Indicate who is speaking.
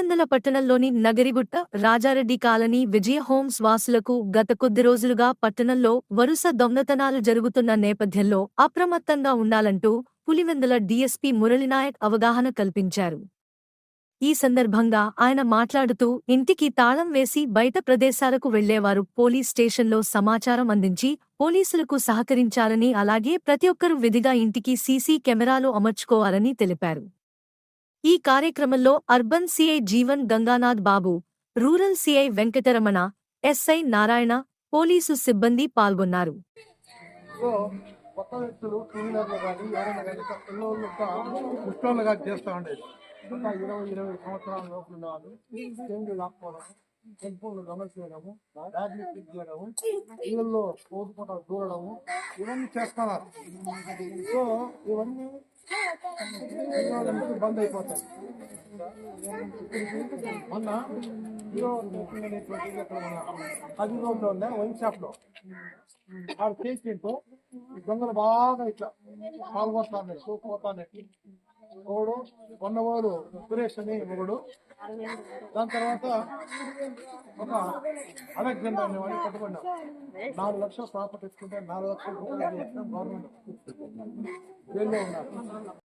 Speaker 1: పులివెందుల పట్టణంలోని Nagarigutta Rajareddy colony Vijaya homes వాసులకు గత కొద్ది రోజులుగా పట్టణంలో వరుస దొంగతనాలు జరుగుతున్న నేపథ్యంలో అప్రమత్తంగా ఉండాలంటూ పులివెందుల డీఎస్పీ మురళినాయక్ అవగాహన కల్పించారు. ఈ సందర్భంగా ఆయన మాట్లాడుతూ ఇంటికి తాళం వేసి బయట ప్రదేశాలకు వెళ్ళేవారు పోలీస్ స్టేషన్లో సమాచారం అందించి పోలీసులకు సహకరించాలని అలాగే ప్రతి ఒక్కరూ విధిగా ఇంటికి సీసీ కెమెరాలు అమర్చుకోవాలని తెలిపారు. ఈ కార్యక్రమంలో urban CI Jeevan Ganganath Babu rural CI Venkataramana SI Narayana police సిబ్బంది పాల్గొన్నారు.
Speaker 2: కొత్త వ్యక్తులు టూ వీలర్లు కానీ ఎవరైనా కానీ పిల్లలు ముష్టోళ్ళు కానీ చేస్తూ ఉండేది. ఇరవై ఇరవై సంవత్సరాల చేంజ్ లాక్కోవడం సెల్ ఫోన్లు చేయడము బ్యాగ్లు పిక్ చేయడము ఇళ్ళల్లో పోసుకుంటా దూరడము ఇవన్నీ చేస్తున్నారు. సో ఇవన్నీ బంద్ అయిపోతాయి. మొన్న హీరో టెక్నిక్ అనేటువంటి ఇక్కడ వైన్ షాప్లో ఆడు చేసింటూ ఈ దొంగలు బాగా ఇట్లా పాల్గొస్తాను పోతాను ఒకడు కొన్నవాడు సురేష్ అని ఒకడు. దాని తర్వాత ఒక అలెగ్జాండర్ మేము వాడిని పట్టుకున్నాం నాలుగు లక్షలు ప్రాపర్టీ ఇచ్చుకుంటే నాలుగు లక్షల రూపాయలు గవర్నమెంట్. జైల్లో ఉన్నారు